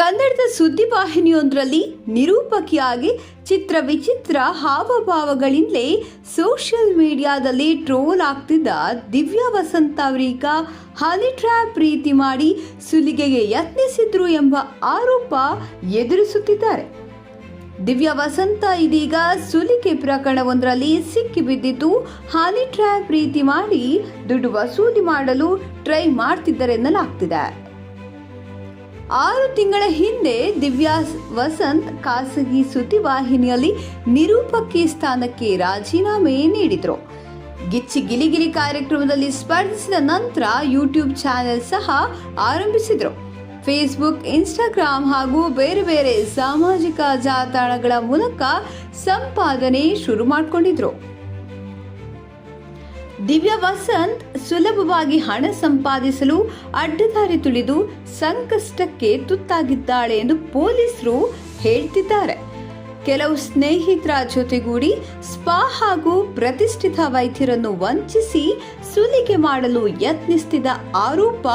ಕನ್ನಡದ ಸುದ್ದಿವಾಹಿನಿಯೊಂದರಲ್ಲಿ ನಿರೂಪಕಿಯಾಗಿ ಚಿತ್ರ ವಿಚಿತ್ರ ಹಾವಭಾವಗಳಿಂದಲೇ ಸೋಷಿಯಲ್ ಮೀಡಿಯಾದಲ್ಲಿ ಟ್ರೋಲ್ ಆಗ್ತಿದ್ದ ದಿವ್ಯಾ ವಸಂತ ಅವರೀಗ ಹನಿ ಟ್ರ್ಯಾಪ್ ಪ್ರೀತಿ ಮಾಡಿ ಸುಲಿಗೆಗೆ ಯತ್ನಿಸಿದ್ರು ಎಂಬ ಆರೋಪ ಎದುರಿಸುತ್ತಿದ್ದಾರೆ. ದಿವ್ಯಾ ವಸಂತ ಇದೀಗ ಸುಲಿಗೆ ಪ್ರಕರಣವೊಂದರಲ್ಲಿ ಸಿಕ್ಕಿಬಿದ್ದಿದ್ದು, ಹನಿ ಟ್ರ್ಯಾಪ್ ಪ್ರೀತಿ ಮಾಡಿ ದುಡ್ಡು ವಸೂಲಿ ಮಾಡಲು ಟ್ರೈ ಮಾಡ್ತಿದ್ದಾರೆನ್ನಲಾಗ್ತಿದೆ ಆರು ತಿಂಗಳ ಹಿಂದೆ ದಿವ್ಯಾ ವಸಂತ್ ಖಾಸಗಿ ಸುದ್ದಿವಾಹಿನಿಯಲ್ಲಿ ನಿರೂಪಕಿ ಸ್ಥಾನಕ್ಕೆ ರಾಜೀನಾಮೆ ನೀಡಿದರು. ಗಿಚ್ಚಿ ಗಿಲಿಗಿಲಿ ಕಾರ್ಯಕ್ರಮದಲ್ಲಿ ಸ್ಪರ್ಧಿಸಿದ ನಂತರ ಯೂಟ್ಯೂಬ್ ಚಾನೆಲ್ ಸಹ ಆರಂಭಿಸಿದರು. ಫೇಸ್ಬುಕ್, ಇನ್ಸ್ಟಾಗ್ರಾಮ್ ಹಾಗೂ ಬೇರೆ ಬೇರೆ ಸಾಮಾಜಿಕ ಜಾಲತಾಣಗಳ ಮೂಲಕ ಸಂಪಾದನೆ ಶುರು ಮಾಡಿಕೊಂಡಿದ್ರು. ದಿವ್ಯಾ ವಸಂತ್ ಸುಲಭವಾಗಿ ಹಣ ಸಂಪಾದಿಸಲು ಅಡ್ಡದಾರಿ ತುಳಿದು ಸಂಕಷ್ಟಕ್ಕೆ ತುತ್ತಾಗಿದ್ದಾಳೆ ಎಂದು ಪೊಲೀಸರು ಹೇಳ್ತಿದ್ದಾರೆ. ಕೆಲವು ಸ್ನೇಹಿತರ ಜೊತೆಗೂಡಿ ಸ್ಪಾ ಹಾಗೂ ಪ್ರತಿಷ್ಠಿತ ವೈದ್ಯರನ್ನು ವಂಚಿಸಿ ಸುಲಿಗೆ ಮಾಡಲು ಯತ್ನಿಸುತ್ತಿದ್ದ ಆರೋಪ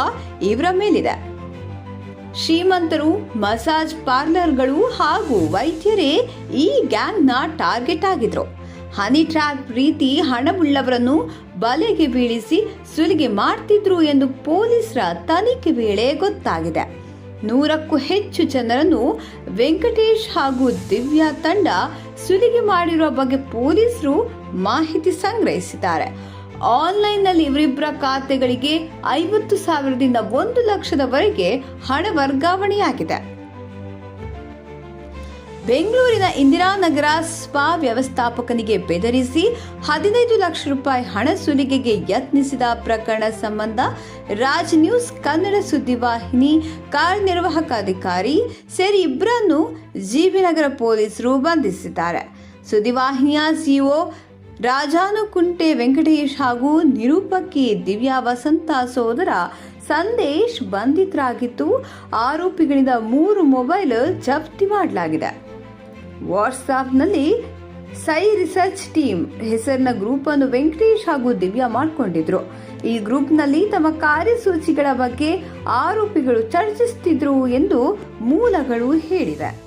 ಇವರ ಮೇಲಿದೆ. ಶ್ರೀಮಂತರು, ಮಸಾಜ್ ಪಾರ್ಲರ್ಗಳು ಹಾಗೂ ವೈದ್ಯರೇ ಈ ಗ್ಯಾಂಗ್ನ ಟಾರ್ಗೆಟ್ ಆಗಿದ್ರು. ಹನಿ ಟ್ರ್ಯಾಪ್ ರೀತಿ ಹಣವುಳ್ಳವರನ್ನು ಬಲೆಗೆ ಬೀಳಿಸಿ ಸುಲಿಗೆ ಮಾಡ್ತಿದ್ರು ಎಂದು ಪೊಲೀಸರ ತನಿಖೆ ವೇಳೆ ಗೊತ್ತಾಗಿದೆ. ನೂರಕ್ಕೂ ಹೆಚ್ಚು ಜನರನ್ನು ವೆಂಕಟೇಶ್ ಹಾಗೂ ದಿವ್ಯಾ ತಂಡ ಸುಲಿಗೆ ಮಾಡಿರುವ ಬಗ್ಗೆ ಪೊಲೀಸರು ಮಾಹಿತಿ ಸಂಗ್ರಹಿಸಿದ್ದಾರೆ. ಆನ್ಲೈನ್ನಲ್ಲಿ ಇವರಿಬ್ಬರ ಖಾತೆಗಳಿಗೆ ಐವತ್ತು ಸಾವಿರದಿಂದ ಒಂದು ಲಕ್ಷದವರೆಗೆ ಹಣ ವರ್ಗಾವಣೆಯಾಗಿದೆ. ಬೆಂಗಳೂರಿನ ಇಂದಿರಾನಗರ ಸ್ಪಾ ವ್ಯವಸ್ಥಾಪಕನಿಗೆ ಬೆದರಿಸಿ ಹದಿನೈದು ಲಕ್ಷ ರೂಪಾಯಿ ಹಣ ಸುಲಿಗೆಗೆ ಯತ್ನಿಸಿದ ಪ್ರಕರಣ ಸಂಬಂಧ ರಾಜ್ ನ್ಯೂಸ್ ಕನ್ನಡ ಸುದ್ದಿವಾಹಿನಿ ಕಾರ್ಯನಿರ್ವಾಹಕ ಅಧಿಕಾರಿ ಸೇರಿ ಇಬ್ಬರನ್ನು ಜಿಬಿನಗರ ಪೊಲೀಸರು ಬಂಧಿಸಿದ್ದಾರೆ. ಸುದ್ದಿವಾಹಿನಿಯ ಸಿಒ ರಾಜಾನುಕುಂಟೆ ವೆಂಕಟೇಶ್ ಹಾಗೂ ನಿರೂಪಕಿ ದಿವ್ಯಾ ವಸಂತ ಸೋದರ ಸಂದೇಶ್ ಬಂಧಿತರಾಗಿದ್ದು, ಆರೋಪಿಗಳಿಂದ ಮೂರು ಮೊಬೈಲ್ ಜಪ್ತಿ ಮಾಡಲಾಗಿದೆ. ವಾಟ್ಸಾಪ್ನಲ್ಲಿ ಸೈ ರಿಸರ್ಚ್ ಟೀಮ್ ಹೆಸರಿನ ಗ್ರೂಪ್ ಅನ್ನು ವೆಂಕಟೇಶ್ ಹಾಗೂ ದಿವ್ಯಾ ಮಾಡಿಕೊಂಡಿದ್ರು. ಈ ಗ್ರೂಪ್ನಲ್ಲಿ ತಮ್ಮ ಕಾರ್ಯಸೂಚಿಗಳ ಬಗ್ಗೆ ಆರೋಪಿಗಳು ಚರ್ಚಿಸುತ್ತಿದ್ರು ಎಂದು ಮೂಲಗಳು ಹೇಳಿವೆ.